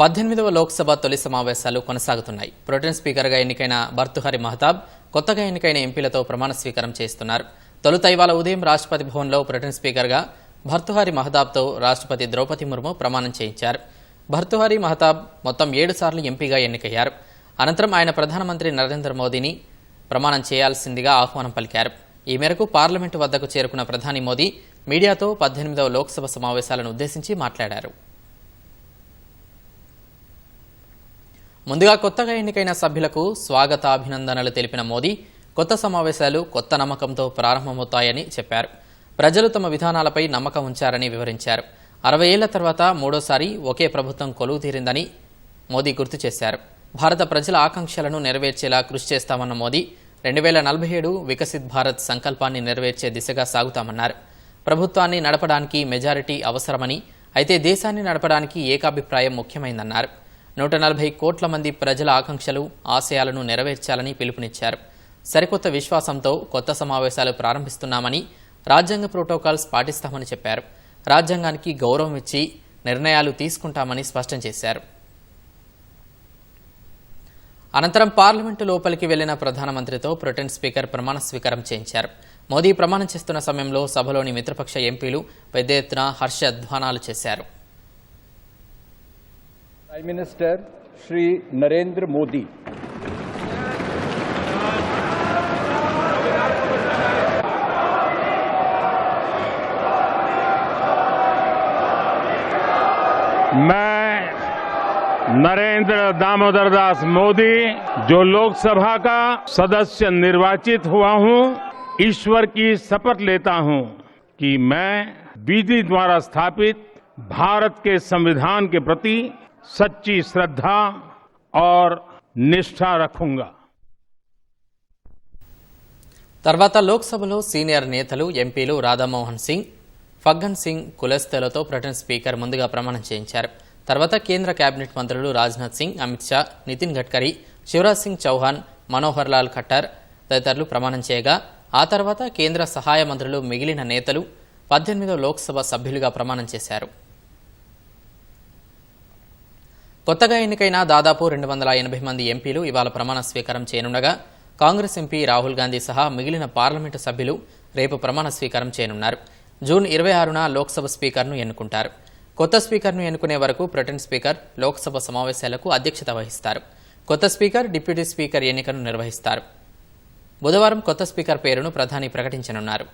పద్దెనిమిదవ లోక్సభ తొలి సమావేశాలు కొనసాగుతున్నాయి. ప్రొటెన్ స్పీకర్గా ఎన్నికైన భర్తుహరి మహతాబ్ కొత్తగా ఎన్నికైన ఎంపీలతో ప్రమాణ స్వీకారం చేస్తున్నారు. తొలుత ఇవాళ ఉదయం రాష్ట్రపతి భవన్లో ప్రొటెన్ స్పీకర్గా భర్తుహరి మహతాబ్తో రాష్ట్రపతి ద్రౌపది ముర్ము ప్రమాణం చేయించారు. భర్తుహరి మహతాబ్ మొత్తం ఏడు సార్లు ఎంపీగా ఎన్నికయ్యారు. అనంతరం ఆయన ప్రధానమంత్రి నరేంద్ర మోదీని ప్రమాణం చేయాల్సిందిగా ఆహ్వానం పలికారు. ఈ మేరకు పార్లమెంటు వద్దకు చేరుకున్న ప్రధాని మోదీ మీడియాతో పద్దెనిమిదవ లోక్సభ సమావేశాలను ఉద్దేశించి మాట్లాడారు. ముందుగా కొత్తగా ఎన్నికైన సభ్యులకు స్వాగతాభినందనలు తెలిపిన మోదీ కొత్త సమావేశాలు కొత్త నమ్మకంతో ప్రారంభమవుతాయని చెప్పారు. ప్రజలు తమ విధానాలపై నమ్మకం ఉంచారని వివరించారు. అరవై ఏళ్ళ తర్వాత మూడోసారి ఒకే ప్రభుత్వం కొలువు తీరిందని మోదీ గుర్తు చేశారు. భారత ప్రజల ఆకాంక్షలను నెరవేర్చేలా కృషి చేస్తామన్న మోదీ రెండు వేల నలభై ఏడు వికసిత్ భారత్ సంకల్పాన్ని నెరవేర్చే దిశగా సాగుతామన్నారు. ప్రభుత్వాన్ని నడపడానికి మెజారిటీ అవసరమని అయితే దేశాన్ని నడపడానికి ఏకాభిప్రాయం ముఖ్యమైందన్నారు. నూట నలభై కోట్ల మంది ప్రజల ఆకాంక్షలు ఆశయాలను నెరవేర్చాలని పిలుపునిచ్చారు. సరికొత్త విశ్వాసంతో కొత్త సమావేశాలు ప్రారంభిస్తున్నామని రాజ్యాంగ ప్రోటోకాల్స్ పాటిస్తామని చెప్పారు. రాజ్యాంగానికి గౌరవం ఇచ్చి నిర్ణయాలు తీసుకుంటామని స్పష్టం చేశారు. అనంతరం పార్లమెంటు లోపలికి వెళ్ళిన ప్రధానమంత్రితో ప్రొటెన్ స్పీకర్ ప్రమాణ స్వీకారం చేయించారు. మోదీ ప్రమాణం చేస్తున్న సమయంలో సభలోని మిత్రపక్ష ఎంపీలు పెద్ద ఎత్తున హర్షధ్వానాలు చేశారు. प्राइम मिनिस्टर श्री नरेंद्र मोदी मैं नरेंद्र दामोदर दास मोदी, जो लोकसभा का सदस्य निर्वाचित हुआ हूँ, ईश्वर की शपथ लेता हूँ कि मैं विधि द्वारा स्थापित भारत के संविधान के प्रति सच्ची श्रद्धा और निष्ठा रखूंगा తర్వాత లోక్సభలో సీనియర్ నేతలు ఎంపీలు రాధామోహన్ సింగ్ ఫగ్గన్ సింగ్ కులస్తేలతో ప్రొటెన్ స్పీకర్ ముందుగా ప్రమాణం చేయించారు తర్వాత కేంద్ర కేబినెట్ మంత్రులు రాజ్నాథ్ సింగ్ అమిత్ షా నితిన్ గడ్కరీ శివరాజ్ సింగ్ చౌహాన్ మనోహర్ లాల్ ఖట్టర్ తదితరులు ప్రమాణం చేయగా ఆ తర్వాత కేంద్ర సహాయ మంత్రులు మిగిలిన నేతలు పద్దెనిమిదవ లోక్సభ సభ్యులుగా ప్రమాణం చేశారు కొత్తగా ఎన్నికైన దాదాపు రెండు వందల ఎనభై మంది ఎంపీలు ఇవాళ ప్రమాణ స్వీకారం చేయనుండగా కాంగ్రెస్ ఎంపీ రాహుల్ గాంధీ సహా మిగిలిన పార్లమెంటు సభ్యులు రేపు ప్రమాణ స్వీకారం చేయనున్నారు. జూన్ ఇరవై ఆరున లోక్సభ స్పీకర్ను ఎన్నుకుంటారు. కొత్త స్పీకర్ను ఎన్నుకునే వరకు ప్రొటెన్ స్పీకర్ లోక్సభ సమావేశాలకు అధ్యక్షత వహిస్తారు. కొత్త స్పీకర్ డిప్యూటీ స్పీకర్ ఎన్నికను నిర్వహిస్తారు. బుధవారం కొత్త స్పీకర్ పేరును ప్రధాని ప్రకటించనున్నారు.